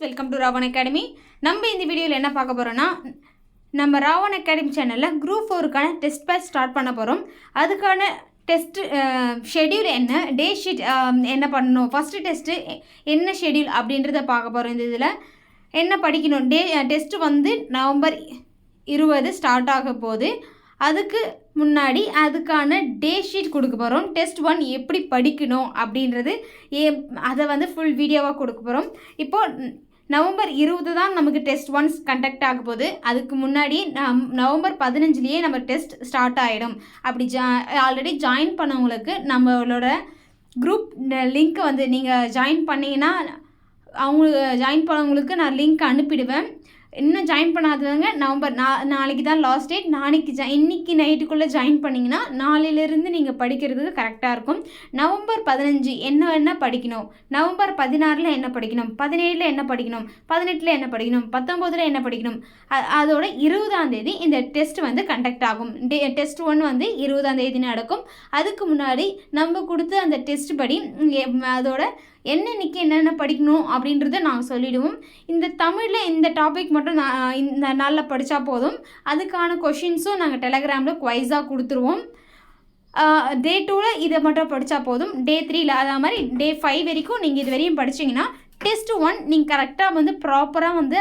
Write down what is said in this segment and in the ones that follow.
Welcome to Raavan academy நம்ம இந்த வீடியோவில் என்ன பார்க்க போகிறோன்னா நம்ம ராவன் அகாடமி சேனலில் குரூப் ஃபோருக்கான டெஸ்ட் பேட்ச் ஸ்டார்ட் பண்ண போகிறோம் அதுக்கான டெஸ்ட்டு ஷெட்யூல் என்ன டே ஷீட் என்ன பண்ணணும் ஃபஸ்ட்டு டெஸ்ட்டு என்ன ஷெட்யூல் அப்படின்றத பார்க்க போகிறோம் இந்த இதில். என்ன படிக்கணும்? டே டெஸ்ட்டு வந்து நவம்பர் இருபது ஸ்டார்ட் ஆக போகுது. அதுக்கு முன்னாடி அதுக்கான டே ஷீட் கொடுக்க போகிறோம் டெஸ்ட் ஒன் எப்படி படிக்கணும் அப்படின்றது ஏ அதை வந்து ஃபுல் வீடியோவாக கொடுக்க போகிறோம் இப்போது நவம்பர் இருபது தான் நமக்கு டெஸ்ட் ஒன்ஸ் கண்டக்ட் ஆக போகுது. அதுக்கு முன்னாடி நம் நவம்பர் பதினஞ்சுலேயே நம்ம டெஸ்ட் ஸ்டார்ட் ஆகிடும் அப்படி ஜா ஆல்ரெடி ஜாயின் பண்ணவங்களுக்கு நம்மளோட குரூப் லிங்க்கை வந்து நீங்கள் ஜாயின் பண்ணிங்கன்னா அவங்க ஜாயின் பண்ணவங்களுக்கு நான் லிங்க் அனுப்பிடுவேன். இன்னும் ஜாயின் பண்ணாதவங்க நவம்பர் நா நாளைக்கு தான் லாஸ்ட் டேட் நாளைக்கு ஜா இன்றைக்கி நைட்டுக்குள்ளே ஜாயின் பண்ணிங்கன்னா நாளையிலேருந்து நீங்கள் படிக்கிறதுக்கு கரெக்டாக இருக்கும். நவம்பர் பதினஞ்சு என்ன என்ன படிக்கணும். நவம்பர் பதினாறில் என்ன படிக்கணும்? பதினேழில் என்ன படிக்கணும்? பதினெட்டில் என்ன படிக்கணும்? பத்தொம்போதில் என்ன படிக்கணும்? அதோட இருபதாம் தேதி இந்த டெஸ்ட் வந்து கண்டக்ட் ஆகும். டே டெஸ்ட் ஒன் வந்து இருபதாம் தேதி நடக்கும். அதுக்கு முன்னாடி நம்ம கொடுத்த அந்த டெஸ்ட் படி அதோட என்னன்னைக்கு என்னென்ன படிக்கணும் அப்படின்றத நாங்கள் சொல்லிவிடுவோம் இந்த தமிழில் இந்த டாபிக் மட்டும் நான் இந்த நாளில் படித்தா போதும். அதுக்கான கொஷின்ஸும் நாங்கள் டெலகிராமில் குவைஸாக கொடுத்துருவோம். டே டூவில் இதை மட்டும் படித்தா போதும். டே த்ரீல அதே மாதிரி டே ஃபைவ் வரைக்கும் நீங்கள் இது வரையும் படிச்சீங்கன்னா டெஸ்ட் ஒன் நீங்கள் கரெக்டாக வந்து ப்ராப்பராக வந்து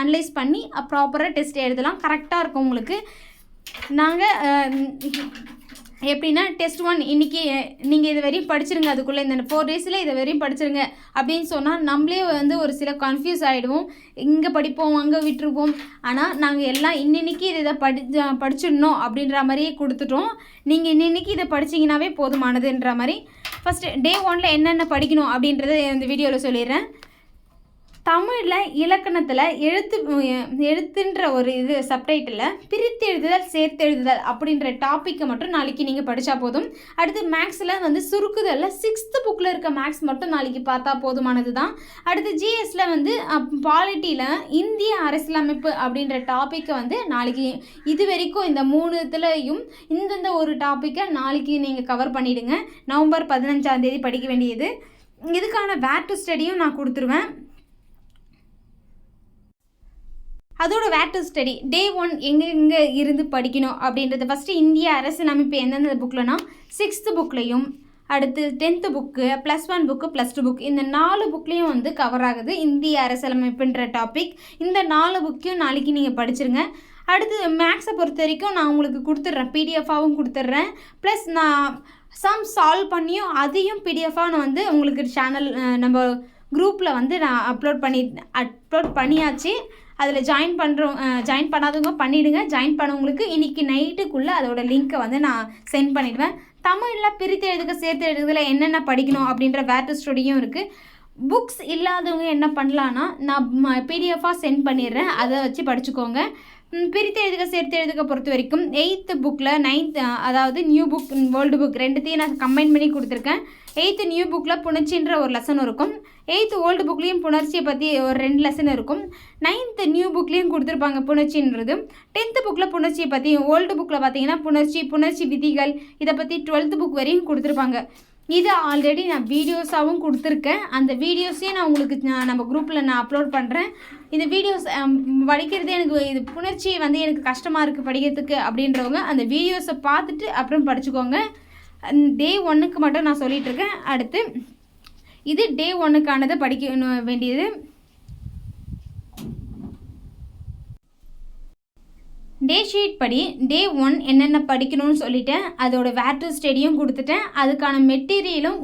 அனலைஸ் பண்ணி ப்ராப்பராக டெஸ்ட் எழுதலாம். கரெக்டாக இருக்கும் உங்களுக்கு. நாங்கள் எப்படின்னா டெஸ்ட் ஒன் இன்றைக்கி நீங்கள் இது வரையும் படிச்சிருங்க அதுக்குள்ளே இந்த ஃபோர் டேஸில் இதை வரையும் படிச்சிருங்க. அப்படின்னு சொன்னால் நம்மளே வந்து ஒரு சில கன்ஃபியூஸ் ஆகிடுவோம் இங்கே படிப்போம் அங்கே விட்டுருப்போம். ஆனால் நாங்கள் எல்லாம் இன்னன்னைக்கு இதை இதை படி படிச்சிடணும் அப்படின்ற மாதிரியே கொடுத்துட்டோம். நீங்கள் இன்னன்னைக்கு இதை படிச்சிங்கனாவே போதுமானதுன்ற மாதிரி. ஃபஸ்ட்டு டே ஒனில் என்னென்ன படிக்கணும் அப்படின்றத இந்த வீடியோவில் சொல்லிடுறேன். தமிழில் இலக்கணத்தில் எழுத்து எழுத்துன்ற ஒரு இது சப்டைட்டில் பிரித்து எழுதுதல் சேர்த்து எழுதுதல் அப்படின்ற டாப்பிக்கை மட்டும் நாளைக்கு நீங்கள் படித்தா போதும். அடுத்து மேக்ஸில் வந்து சுருக்குதலில் சிக்ஸ்த்து புக்கில் இருக்க மேக்ஸ் மட்டும் நாளைக்கு பார்த்தா போதுமானது தான் அடுத்து ஜிஎஸில் வந்து பாலிட்டியில் இந்திய அரசியலமைப்பு அப்படின்ற டாப்பிக்கை வந்து நாளைக்கு இது வரைக்கும் இந்த மூணு இதுலையும் இந்தந்த ஒரு டாப்பிக்கை நாளைக்கு நீங்கள் கவர் பண்ணிவிடுங்க நவம்பர் பதினஞ்சாம் தேதி படிக்க வேண்டியது. இதுக்கான வேர் டு ஸ்டடியும் நான் கொடுத்துருவேன். அதோட where to study. Day one எங்கெங்கே இருந்து படிக்கணும் அப்படின்றது ஃபஸ்ட்டு இந்திய அரசியலமைப்பு எந்தெந்த புக்கில்னா சிக்ஸ்த்து புக்லேயும் அடுத்து tenth book plus one book plus two book இந்த நாலு புக்லேயும் வந்து கவர் ஆகுது இந்திய அரசியலமைப்புன்ற டாபிக் இந்த நாலு புக்கையும் நாளைக்கு நீங்கள் படிச்சிருங்க. அடுத்து மேக்ஸை பொறுத்த வரைக்கும் நான் உங்களுக்கு கொடுத்துட்றேன். பிடிஎஃபாகவும் கொடுத்துட்றேன். ப்ளஸ் நான் சம் சால்வ் பண்ணியும் அதையும் பிடிஎஃபாக நான் வந்து உங்களுக்கு சேனல் நம்ம குரூப்பில் வந்து நான் அப்லோட் பண்ணி அப்லோட் பண்ணியாச்சு. அதில் ஜாயின் பண்ணுறோம் ஜாயின் பண்ணாதவங்க பண்ணிவிடுங்க ஜாயின் பண்ணவங்களுக்கு இன்றைக்கி நைட்டுக்குள்ளே அதோட லிங்க்கை வந்து நான் சென்ட் பண்ணிவிடுவேன் தமிழில் பிரித்து எழுதுக்க சேர்த்து எழுதுல என்னென்ன படிக்கணும் அப்படின்ற வேர் டு இருக்குது புக்ஸ் இல்லாதவங்க என்ன பண்ணலான்னா நான் பிடிஎஃபாக சென்ட் பண்ணிடுறேன். அதை வச்சு படிச்சுக்கோங்க. பிரித்து எழுதுக சேர்த்து எழுதுக பொறுத்த வரைக்கும் எயித்து புக்கில் நைன்த் அதாவது நியூ புக் ஓல்டு புக் ரெண்டுத்தையும் நான் கம்பைன் பண்ணி கொடுத்துருக்கேன். எயித்து நியூ புக்கில் புணர்ச்சின்ற ஒரு லெசன் இருக்கும். எயித்து ஓல்டு புக்லேயும் புணர்ச்சியை பற்றி ஒரு ரெண்டு லெசன் இருக்கும். நைன்த்து நியூ புக்லேயும் கொடுத்துருப்பாங்க புணர்ச்சின்றது. டென்த்து புக்கில் புணர்ச்சியை பற்றி ஓல்டு புக்கில் பார்த்தீங்கன்னா புணர்ச்சி புணர்ச்சி விதிகள் இதை பற்றி டுவெல்த்து புக் வரையும் கொடுத்துருப்பாங்க. இது ஆல்ரெடி நான் வீடியோஸாகவும் கொடுத்துருக்கேன். அந்த வீடியோஸையும் நான் உங்களுக்கு நான் நம்ம குரூப்பில் நான் அப்லோட் பண்ணுறேன் இந்த வீடியோஸ் படிக்கிறது எனக்கு இது புணர்ச்சி வந்து எனக்கு கஷ்டமாக இருக்குது படிக்கிறதுக்கு அப்படின்றவங்க அந்த வீடியோஸை பார்த்துட்டு அப்புறம் படிச்சுக்கோங்க. டே ஒன்றுக்கு மட்டும் நான் சொல்லிகிட்ருக்கேன் இருக்கேன். அடுத்து இது டே ஒன்றுக்கானதை படிக்க வேண்டியது. டே ஷீட் படி டே ஒன் என்னென்ன படிக்கணும்னு சொல்லிட்டேன். அதோட வேர்டு ஸ்டடியும் கொடுத்துட்டேன். அதுக்கான மெட்டீரியலும்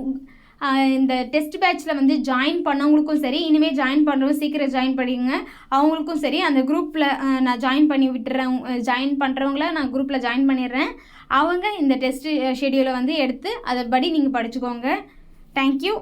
இந்த டெஸ்ட் பேட்ச்சில் வந்து ஜாயின் பண்ணவங்களுக்கும் சரி இனிமேல் ஜாயின் பண்ணுறவங்க சீக்கிரம் ஜாயின் பண்ணிங்க அவங்களுக்கும் சரி அந்த குரூப்பில் நான் ஜாயின் பண்ணி விட்டுறேன். ஜாயின் பண்ணுறவங்கள நான் குரூப்பில் ஜாயின் பண்ணிடுறேன். அவங்க இந்த டெஸ்ட் ஷெடியூலை வந்து எடுத்து அதை படி நீங்கள் படிச்சுக்கோங்க தேங்க்யூ